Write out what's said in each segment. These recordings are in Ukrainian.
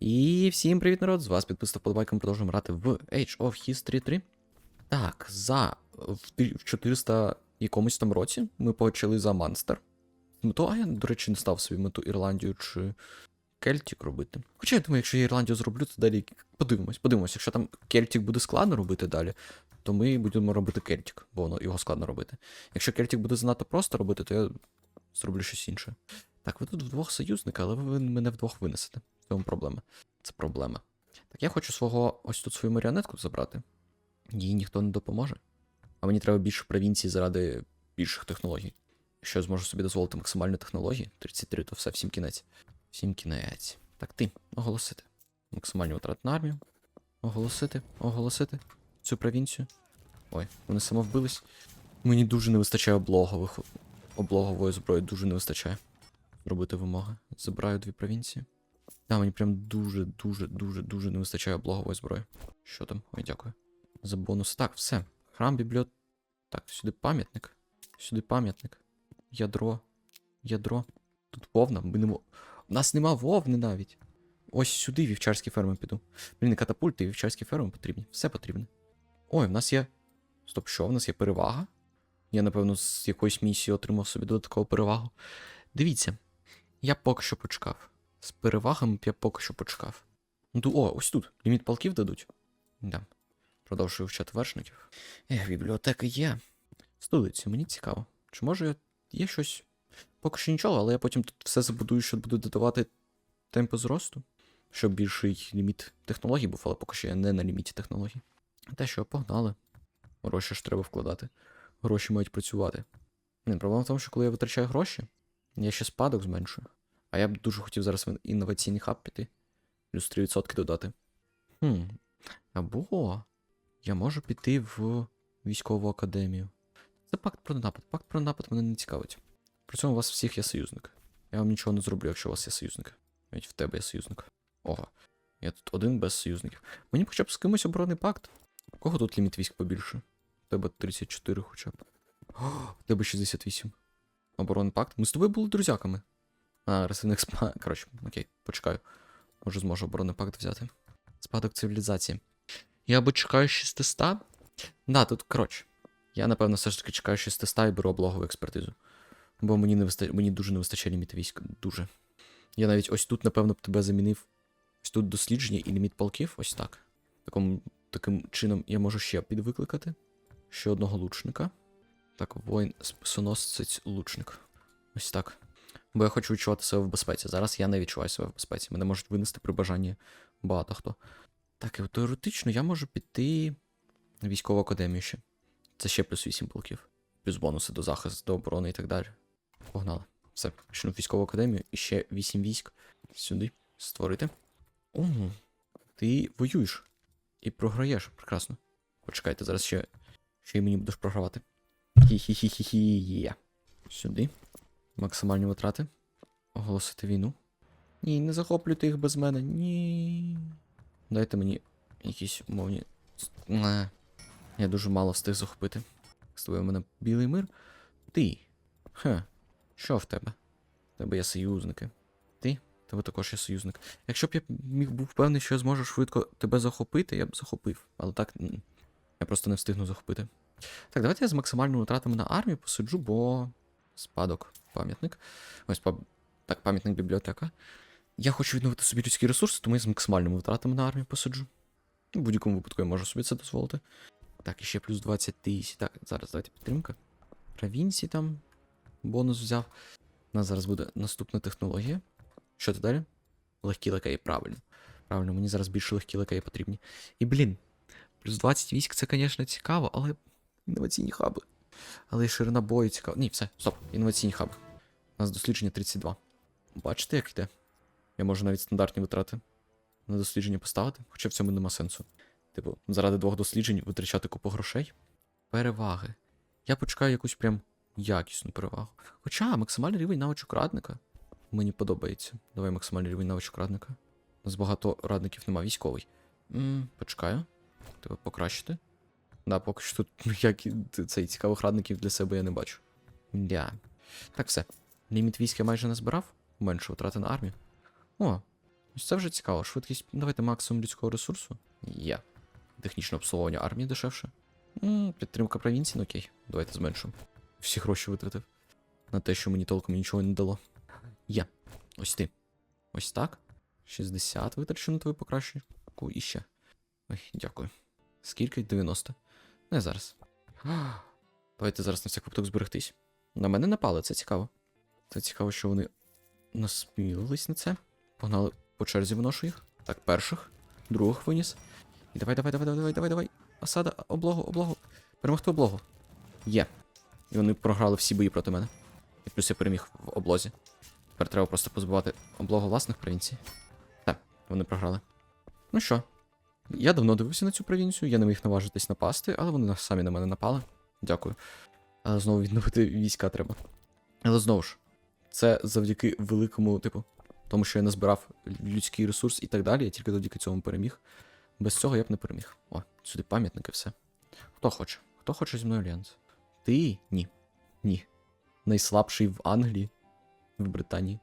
І всім привіт, народ! З вас підписав подобайком продовжуємо грати в Age of History 3. Так, за в ти- в 400 якомусь там році ми почали за Манстер. Мету, а я, до речі, не став собі мету Ірландію чи Кельтік робити. Хоча я думаю, якщо я Ірландію зроблю, то далі подивимось, подивимось. Якщо там Кельтік буде складно робити далі, то ми будемо робити Кельтік, бо воно його складно робити. Якщо Кельтік буде занадто просто робити, то я зроблю щось інше. Так, ви тут вдвох союзника, але ви мене вдвох винесете. Цьому проблема. Це проблема. Так я хочу свого ось тут свою маріонетку забрати. Їй ніхто не допоможе. А мені треба більше провінцій заради більших технологій. Якщо я зможу собі дозволити максимальні технології, 33, то все, всім кінець. Всім кінець. Так, ти, оголосити. Максимальні витрати на армію. Оголосити, оголосити цю провінцію. Ой, вони самовбились. Мені дуже не вистачає облогових. Облогової зброї дуже не вистачає. Робити вимоги. Забираю дві провінції. Да, мені прям дуже, дуже, дуже, не вистачає облогової зброї. Що там? Ой, дякую. За бонус. Так, все. Храм, бібліот. Так, сюди пам'ятник. Сюди пам'ятник. Ядро. Ядро. Тут вовна. Ми не. У нас нема вовни навіть. Ось сюди вівчарські ферми піду. Блін, катапульти і вівчарські ферми потрібні. Все потрібне. Ой, в нас є. Стоп, що? В нас є перевага? Я, напевно, з якоїсь місії отримав собі додаткову перевагу. Дивіться, я поки що почекав. З перевагами б я поки що почекав. Ну, о, ось тут. Ліміт полків дадуть. Да. Продовжую вчати вершників. Ех, бібліотека є. Столиці, мені цікаво. Чи може я- є щось. Поки що нічого, але я потім тут все забудую, що буду додавати темпи зросту. Щоб більший ліміт технологій був, але поки що я не на ліміті технологій. Те, що погнали. Гроші ж треба вкладати. Гроші мають працювати. Не, проблема в тому, що коли я витрачаю гроші, я ще спадок зменшую. А я б дуже хотів зараз в інноваційний хаб піти. Плюс 3% додати. Хм. Або я можу піти в військову академію. Це пакт про напад. Пакт про напад мене не цікавить. При цьому у вас всіх є союзник. Я вам нічого не зроблю, якщо у вас є союзник. Навіть в тебе є союзник. Ого. Я тут один без союзників. Мені б хоча б з кимось оборонний пакт. У кого тут ліміт військ побільше? У тебе 34 хоча б. О, у тебе 68. Оборонний пакт. Ми з тобою були друзяками. А, рослинних спа. Коротше, окей, почекаю. Може зможу оборонний пакт взяти. Спадок цивілізації. Я або чекаю 600. Да, тут, коротше. Я, напевно, все ж таки чекаю 600 і беру облогову експертизу. Бо мені не виста... мені дуже не вистачає ліміт військ. Дуже. Я навіть ось тут, напевно, б тебе замінив. Ось тут дослідження і ліміт полків, ось так. Таким, таким чином я можу ще підвикликати. Ще одного лучника. Так, воїн списоносець лучник. Ось так. Бо я хочу відчувати себе в безпеці. Зараз я не відчуваю себе в безпеці. Мене можуть винести при бажанні багато хто. Так, і теоретично я можу піти в військову академію ще. Це ще плюс 8 полків. Плюс бонуси до захисту, до оборони і так далі. Погнали. Все, пішли в військову академію і ще 8 військ сюди створити. Ого, ти воюєш і програєш. Прекрасно. Почекайте, зараз ще, ще й мені будеш програвати. Хі-хі-хі-хі-хі. Сюди. Максимальні витрати. Оголосити війну. Ні, не захоплюйте їх без мене. Ні. Дайте мені якісь умовні. Не. Я дуже мало встиг захопити. З тобою в мене білий мир. Ти. Хе. Що в тебе? В тебе є союзники. Ти? В Тебе також є союзник. Якщо б я міг був впевнений, що я зможу швидко тебе захопити, я б захопив. Але так. Я просто не встигну захопити. Так, давайте я з максимальними витратами на армію посиджу, бо. Спадок, пам'ятник. Ось пам... так, пам'ятник бібліотека. Я хочу відновити собі людські ресурси, тому я з максимальними витратами на армію посиджу. В будь-якому випадку я можу собі це дозволити. Так, і ще плюс 20 тисяч. Так, зараз давайте підтримка. Провінції там. Бонус взяв. У нас зараз буде наступна технологія. Що ти далі? Легкі лакеї, правильно. Правильно, мені зараз більше легкі лакеї потрібні. І блін, плюс 20 військ це, звісно, цікаво, але інноваційні хаби. Але і ширина бою цікава. Ні, все, стоп, інноваційні хаби. У нас дослідження 32. Бачите, як йде? Я можу навіть стандартні витрати на дослідження поставити, хоча в цьому нема сенсу. Типу, заради двох досліджень витрачати купу грошей. Переваги. Я почекаю якусь прям якісну перевагу. Хоча максимальний рівень навичок радника мені подобається. Давай максимальний рівень навичок радника. У нас багато радників нема військовий. м почекаю. Тебе покращити. Да, поки що тут як цей цікавих радників для себе я не бачу. Дя. Так, все. Ліміт військ я майже не збирав. Менше витрати на армію. О, Ось це вже цікаво. Швидкість. Давайте максимум людського ресурсу. Є. Технічне обслуговування армії дешевше. м підтримка провінції, ну окей. Давайте зменшимо. Всі гроші витратив. На те, що мені толком нічого не дало. Є. Ось ти. Ось так. 60 витрачу на твою покращення. І ще. Ой, дякую. Скільки? 90. Не зараз. Давайте зараз на всяк випадок зберегтись. На мене напали, це цікаво. Це цікаво, що вони насмілились на це. Погнали по черзі виношу їх. Так, перших, других виніс. І давай, давай, давай, давай, давай, давай. Осада, облогу, облогу. Перемогти облогу. Є. І вони програли всі бої проти мене. І плюс я переміг в облозі. Тепер треба просто позбивати облогу власних провінцій. Так, вони програли. Ну що, я давно дивився на цю провінцію, я не міг наважитись напасти, але вони самі на мене напали. Дякую. Але знову відновити війська треба. Але знову ж, це завдяки великому, типу, тому що я назбирав людський ресурс і так далі, я тільки завдяки цьому переміг. Без цього я б не переміг. О, сюди пам'ятники, все. Хто хоче? Хто хоче зі мною альянс? Ти? Ні. Ні. Найслабший в Англії, в Британії.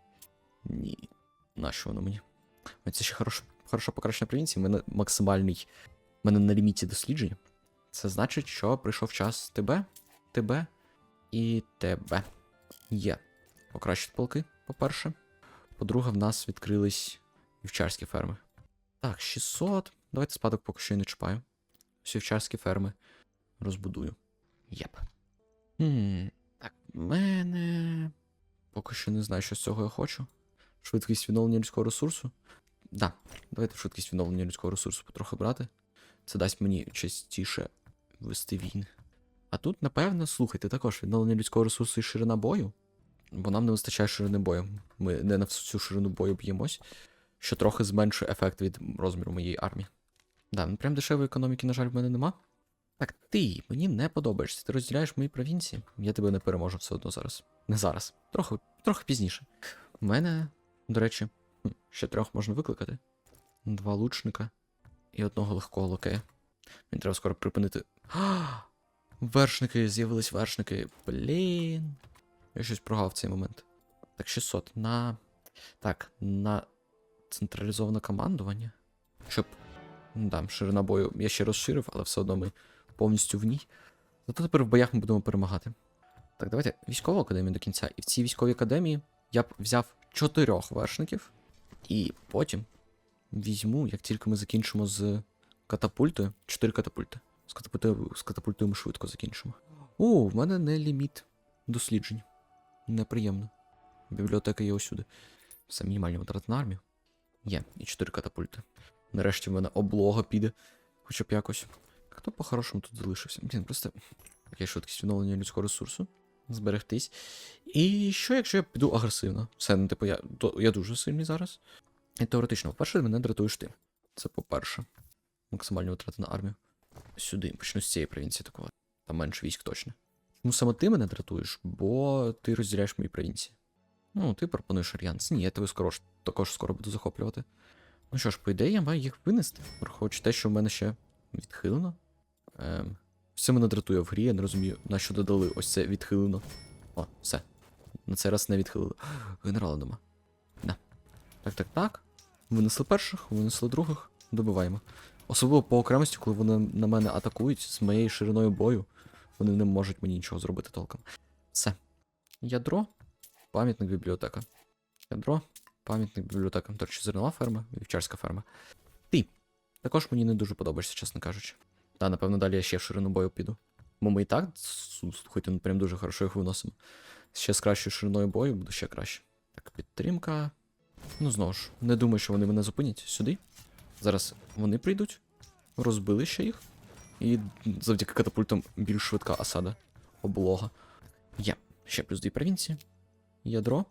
Ні. Нащо воно мені? Це ще хороше, хороше покращення провінції. У мене максимальний. У мене на ліміті дослідження. Це значить, що прийшов час тебе, тебе і тебе. Є. Покращити полки, по-перше. По-друге, в нас відкрились вівчарські ферми. Так, 600. Давайте спадок поки що і не чіпаю. Всі вівчарські ферми розбудую. Єп. Хм, так, в мене. Поки що не знаю, що з цього я хочу. Швидкість відновлення людського ресурсу. Да, давайте швидкість відновлення людського ресурсу потрохи брати. Це дасть мені частіше вести війни. А тут, напевно, слухайте, також відновлення людського ресурсу і ширина бою. Бо нам не вистачає ширини бою. Ми не на всю ширину бою б'ємось, що трохи зменшує ефект від розміру моєї армії. Да, ну прям дешевої економіки, на жаль, в мене нема. Так, ти мені не подобаєшся. Ти розділяєш мої провінції. Я тебе не переможу все одно зараз. Не зараз. Трохи, трохи пізніше. У мене, до речі, ще трьох можна викликати. Два лучника і одного легкого лакея. Мені треба скоро припинити. А! Вершники, з'явились вершники. Блін. Я щось прогав в цей момент. Так, 600. На. Так, на централізоване командування. Щоб. Ну Да, ширина бою я ще розширив, але все одно ми повністю в ній. Зато тепер в боях ми будемо перемагати. Так, давайте військову академію до кінця. І в цій військовій академії я б взяв чотирьох вершників. І потім візьму, як тільки ми закінчимо з катапультою. Чотири катапульти. З катапультою, з катапультою ми швидко закінчимо. О, в мене не ліміт досліджень. Неприємно. Бібліотека є усюди. Все мінімальні витрати на армію. Є, і 4 катапульти. Нарешті в мене облога піде. Хоча б якось. Хто по-хорошому тут залишився? Блін, просто. Окей, швидкість відновлення людського ресурсу. Зберегтись. І що, якщо я піду агресивно? Все, ну, типу, я, я дуже сильний зараз. І теоретично, по-перше, мене дратуєш ти. Це по-перше. Максимальні витрати на армію. Сюди, почну з цієї провінції такого. Там менше військ точно. Ну саме ти мене дратуєш, бо ти розділяєш мої провінції. Ну, ти пропонуєш альянс. Ні, я тебе скоро також скоро буду захоплювати. Ну що ж, по ідеї, я маю їх винести, враховуючи те, що в мене ще відхилено. Ем, все мене дратує в грі, я не розумію, на що додали ось це відхилено. О, все. На цей раз не відхилили. Генерала дома. Да. Так, так, так. Винесли перших, винесли других, добиваємо. Особливо по окремості, коли вони на мене атакують з моєю шириною бою, вони не можуть мені нічого зробити толком. Все. Ядро, пам'ятник бібліотека. Ядро, пам'ятник бібліотека. До речі, зернова ферма, вівчарська ферма. Ти. Також мені не дуже подобаєшся, чесно кажучи. Та, напевно, далі я ще в ширину бою піду. Бо ми і так, слухайте, ну прям дуже хорошо їх виносимо. Ще з кращою шириною бою буде ще краще. Так, підтримка. Ну, знову ж, не думаю, що вони мене зупинять сюди. Зараз вони прийдуть, розбили ще їх. І завдяки катапультам більш швидка осада. Облога. Є. Ще плюс дві провінції. Ядро.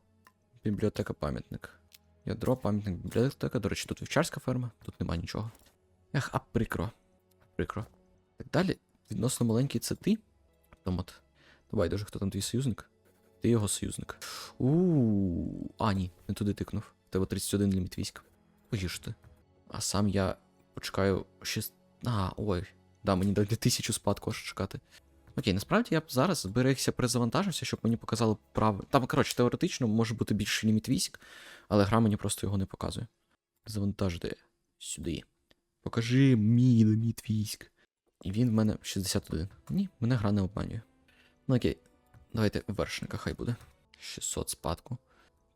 Бібліотека пам'ятник. Ядро, пам'ятник, бібліотека. До речі, тут вівчарська ферма, тут нема нічого. Ех, а прикро. Прикро. Так далі, відносно маленький це ти. Томат. Давай, дуже хто там твій союзник? Ти його союзник. У. А, ні, не туди тикнув. В тебе 31 ліміт військ. Погіршити. А сам я почекаю 6. А, ой. Да, мені дали тисячу спадку аж чекати. Окей, насправді я б зараз зберегся, перезавантажився, щоб мені показали право. Там, коротше, теоретично може бути більший ліміт військ, але гра мені просто його не показує. Завантажити сюди. Покажи мій ліміт військ. І він в мене 61. Ні, мене гра не обманює. Ну окей, давайте вершника хай буде. 600 спадку.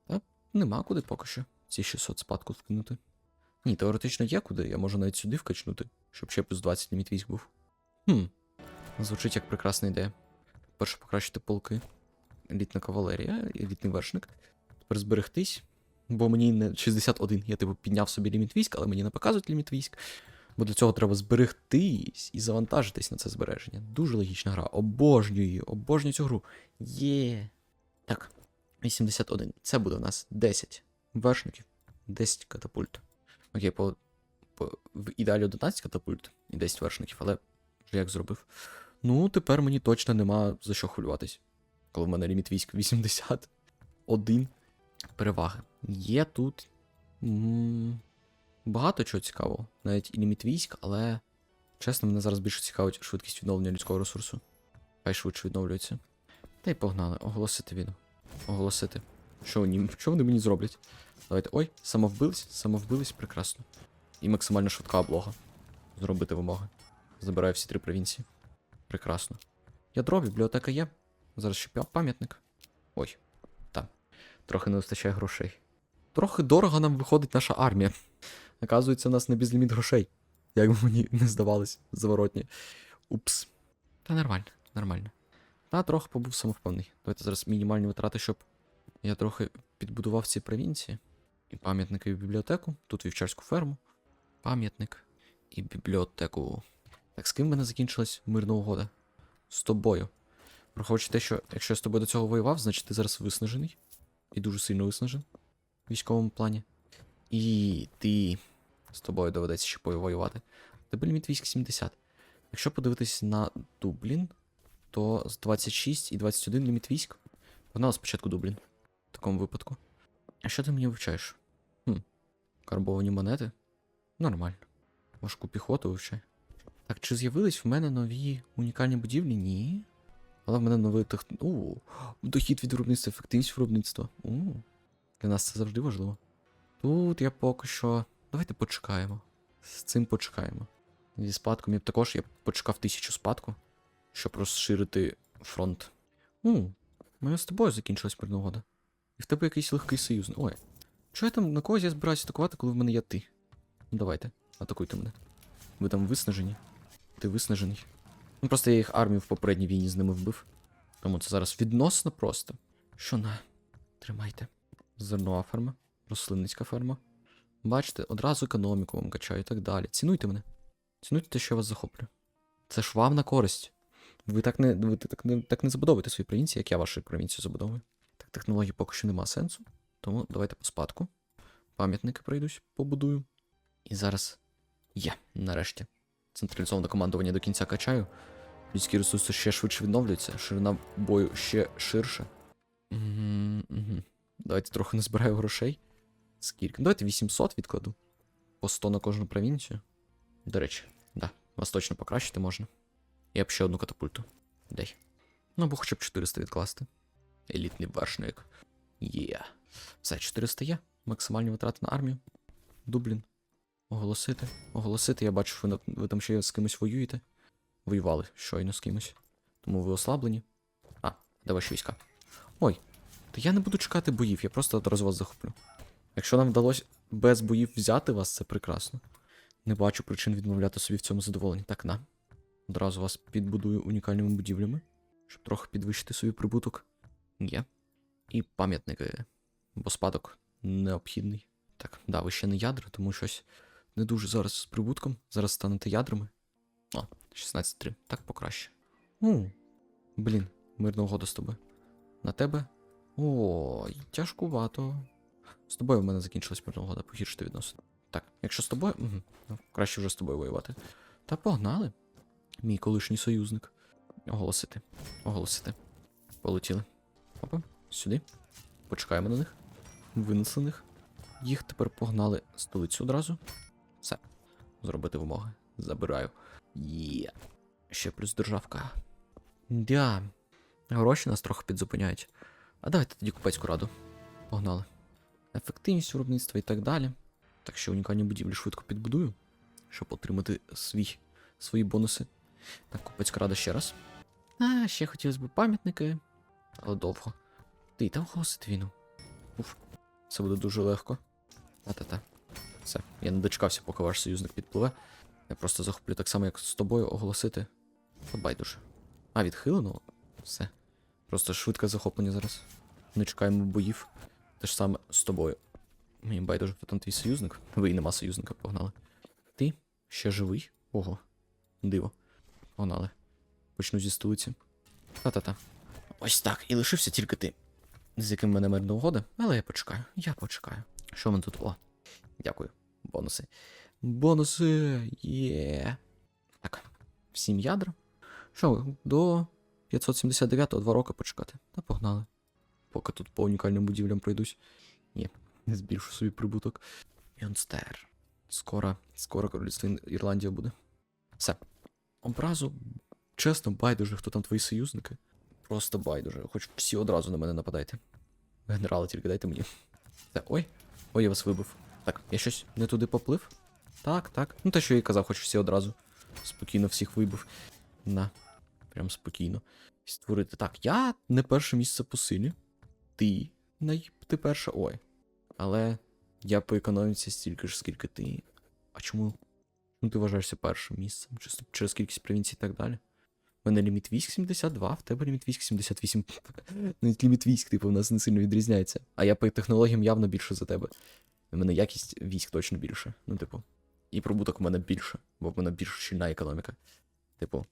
Та нема куди поки що. Ці 600 спадку вкинути. Ні, теоретично є куди, я можу навіть сюди вкачнути, щоб ще плюс 20 ліміт військ був. Хм. Звучить як прекрасна ідея. Перше покращити полки. Елітна кавалерія, елітний вершник. Тепер зберегтись. Бо мені не 61. Я типу підняв собі ліміт військ, але мені не показують ліміт військ. Бо для цього треба зберегтись і завантажитись на це збереження. Дуже логічна гра. Обожнюю її, обожнюю цю гру. Є. Так, 81. Це буде у нас 10 вершників, 10 катапульт. Окей, по, по в ідеалі 11 катапульт і 10 вершників, але вже як зробив. Ну, тепер мені точно нема за що хвилюватись. Коли в мене ліміт військ 81 переваги. Є тут. Багато чого цікавого. Навіть і ліміт військ, але. Чесно, мене зараз більше цікавить швидкість відновлення людського ресурсу. Хай швидше відновлюється. Та й погнали, оголосити відео. Оголосити. Що вони, що вони мені зроблять? Давайте. Ой, самовбились, самовбились, прекрасно. І максимально швидка облога. Зробити вимоги. Забираю всі три провінції. Прекрасно. Ядро, бібліотека є. Зараз ще пам'ятник. Ой, там. Трохи не вистачає грошей. Трохи дорого нам виходить наша армія. Оказується, у нас не безліміт грошей. Як би мені не здавалось, заворотні. Упс. Та нормально, нормально. Та трохи побув самовпевний. Давайте зараз мінімальні витрати, щоб я трохи підбудував ці провінції. І пам'ятники і бібліотеку. Тут вівчарську ферму. Пам'ятник і бібліотеку. Так, з ким в мене закінчилась мирна угода? З тобою. Враховуючи те, що якщо я з тобою до цього воював, значить ти зараз виснажений. І дуже сильно виснажений в військовому плані. І ти з тобою доведеться ще повоювати. Тебе ліміт військ 70. Якщо подивитись на Дублін, то з 26 і 21 ліміт військ. Погнали спочатку Дублін. В такому випадку. А що ти мені вивчаєш? Хм. Карбовані монети? Нормально. Важку піхоту вивчай. Так, чи з'явились в мене нові унікальні будівлі? Ні. Але в мене новий тех... У, дохід від виробництва, ефективність виробництва. У, для нас це завжди важливо. Тут я поки що. Давайте почекаємо. З цим почекаємо. Зі спадком я б також я б почекав тисячу спадку, щоб розширити фронт. У, у мене з тобою закінчилась мирна. І в тебе якийсь легкий союзник. Ой. Чого я там на когось я збираюся атакувати, коли в мене є ти? Ну давайте, атакуйте мене. Ви там виснажені. Ти виснажений. Ну просто я їх армію в попередній війні з ними вбив. Тому це зараз відносно просто. Що на? Тримайте. Зернова ферма, рослинницька ферма. Бачите, одразу економіку вам качаю і так далі. Цінуйте мене. Цінуйте те, що я вас захоплю. Це ж вам на користь. Ви так не ви так не, так не забудовуєте свої провінції, як я вашу провінцію забудовую. Так, технології поки що нема сенсу. Тому давайте по спадку. Пам'ятники пройдусь, побудую. І зараз є, нарешті. Централізоване командування до кінця качаю. Людські ресурси ще швидше відновлюються, ширина бою ще. Мгм, мгм. Давайте трохи не збираю грошей. Скільки? Давайте 800 відкладу. По 100 на кожну провінцію. До речі, да, вас точно покращити можна. Я б ще одну катапульту. Дай. Ну або хоча б 400 відкласти. Елітний вершник. Є. Все, 400 є. Максимальні витрати на армію. Дублін. Оголосити. Оголосити. Я бачу, ви, ви там ще з кимось воюєте. Воювали щойно з кимось. Тому ви ослаблені. А, де ваші війська? Ой, та я не буду чекати боїв, я просто одразу вас захоплю. Якщо нам вдалося без боїв взяти вас, це прекрасно. Не бачу причин відмовляти собі в цьому задоволенні. Так, на. Одразу вас підбудую унікальними будівлями, щоб трохи підвищити собі прибуток. Є. І пам'ятники, бо спадок необхідний. Так, да, ви ще не ядра, тому щось не дуже зараз з прибутком. Зараз станете ядрами. О, 16-3. Так покраще. У, блін, мирна угода з тобою. На тебе? Ой, тяжкувато. З тобою в мене закінчилась мирна погіршити відносини. Так, якщо з тобою. Угу. Ну, краще вже з тобою воювати. Та погнали. Мій колишній союзник. Оголосити. Оголосити. Полетіли. Опа, сюди. Почекаємо на них. Винесених. Їх тепер погнали столицю одразу. Все. Зробити вимоги. Забираю. Є. Ще плюс державка. Да. Гроші нас трохи підзупиняють. А давайте тоді купецьку раду. Погнали. Ефективність виробництва і так далі. Так що унікальні будівлі швидко підбудую, щоб отримати свій, свої бонуси. Так, купець крада ще раз. А, ще хотілося б пам'ятники, але довго. Ти там голосити війну. Уф, це буде дуже легко. Та-та-та. Все, я не дочекався, поки ваш союзник підпливе. Я просто захоплю так само, як з тобою оголосити. Байдуже. А, відхилено? Все. Просто швидке захоплення зараз. Не чекаємо боїв. Те ж саме з тобою. Мені байдуже, хто там твій союзник. Ви і нема союзника, погнали. Ти ще живий? Ого. Диво. Погнали. Почну зі столиці. Та-та-та. Ось так. І лишився тільки ти. З яким в мене мирна угода, але я почекаю. Я почекаю. Що ми тут? О. Дякую. Бонуси. Бонуси. Є. Так. Всім ядра. Що, до 579-го два роки почекати. Та погнали. Поки тут по унікальним будівлям пройдусь. Ні, не збільшу собі прибуток. Йонстер. Скоро, скоро королівство Ірландія буде. Все. Образу, чесно, байдуже, хто там твої союзники. Просто байдуже. Хоч всі одразу на мене нападайте. Генерали тільки дайте мені. Та, ой, ой, я вас вибив. Так, я щось не туди поплив? Так, так. Ну те, що я і казав, хоч всі одразу. Спокійно всіх вибив. На. Прям спокійно. Створити. Так, я не перше місце по силі. Ти. Най... Перша. Ой. Але я по економіці стільки ж, скільки ти. А чому? Ну, ти вважаєшся першим місцем? Чисто через кількість провінцій і так далі. У мене ліміт військ 72, в тебе ліміт військ 78. Навіть ліміт військ, типу, в нас не сильно відрізняється. А я по технологіям явно більше за тебе. У мене якість військ точно більше. Ну, типу. І прибуток у мене більше, бо в мене більш щільна економіка. Типу.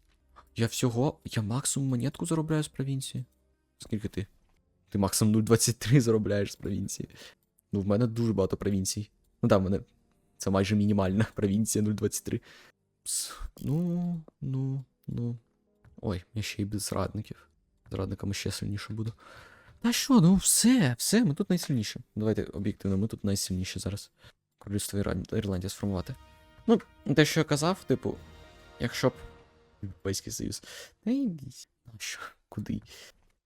Я всього. Я максимум монетку заробляю з провінції. Скільки ти? Ти максимум 0,23 заробляєш з провінції. Ну, в мене дуже багато провінцій. Ну так, в мене. Це майже мінімальна провінція 0,23. Пс, Ну, ну, ну. Ой, я ще й без зрадників. Зрадниками ще сильніше буду. Та що, ну все, все, ми тут найсильніші. Давайте об'єктивно, ми тут найсильніші зараз. Королівство Ірландія сформувати. Ну, те, що я казав, типу, якщо б. Європейський Союз. Та йдіть. Ну що, куди?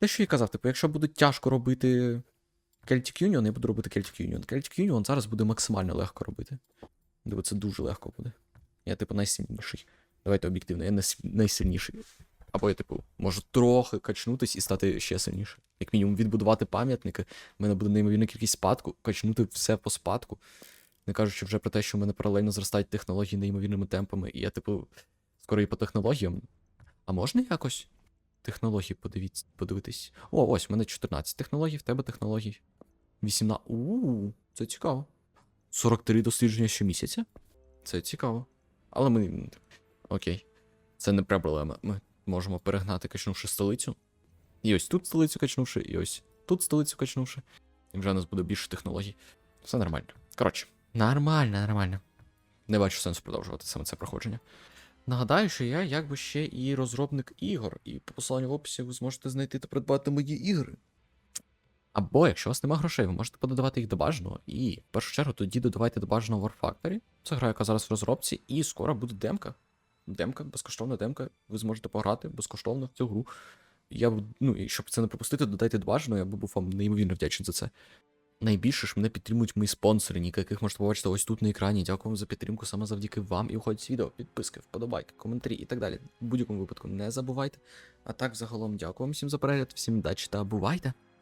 Те, що я казав, типу, якщо буде тяжко робити Celtic Union, я буду робити Celtic Union. Celtic Union зараз буде максимально легко робити. Типу, це дуже легко буде. Я, типу, найсильніший. Давайте об'єктивно, я найсильніший. Або я, типу, можу трохи качнутись і стати ще сильніше. Як мінімум, відбудувати пам'ятники. У мене буде неймовірна кількість спадку, качнути все по спадку. Не кажучи вже про те, що в мене паралельно зростають технології неймовірними темпами, і я, типу, скоро і по технологіям. А можна якось технології подивіться, подивитись? О, ось, у мене 14 технологій, в тебе технологій. 18. Ууу, це цікаво. 43 дослідження щомісяця? Це цікаво. Але ми. Окей. Це не проблема. Ми можемо перегнати, качнувши столицю. І ось тут столицю качнувши, і ось тут столицю качнувши. І вже у нас буде більше технологій. Все нормально. Коротше, нормально, нормально. Не бачу сенсу продовжувати саме це проходження. Нагадаю, що я якби ще і розробник ігор, і по посиланню в описі ви зможете знайти та придбати мої ігри. Або, якщо у вас нема грошей, ви можете пододавати їх до бажаного. І в першу чергу тоді додавайте до бажаного War Factory. Це гра, яка зараз в розробці, і скоро буде демка. Демка, безкоштовна демка. Ви зможете пограти безкоштовно в цю гру. Я ну, і щоб це не пропустити, додайте до бажаного, я був вам неймовірно вдячний за це. Найбільше ж мене підтримують мої спонсори, ніка яких можете побачити ось тут на екрані. Дякую вам за підтримку саме завдяки вам. І виходять відео, підписки, вподобайки, коментарі і так далі. В будь-якому випадку не забувайте. А так, загалом, дякую вам всім за перегляд, всім дачі та бувайте!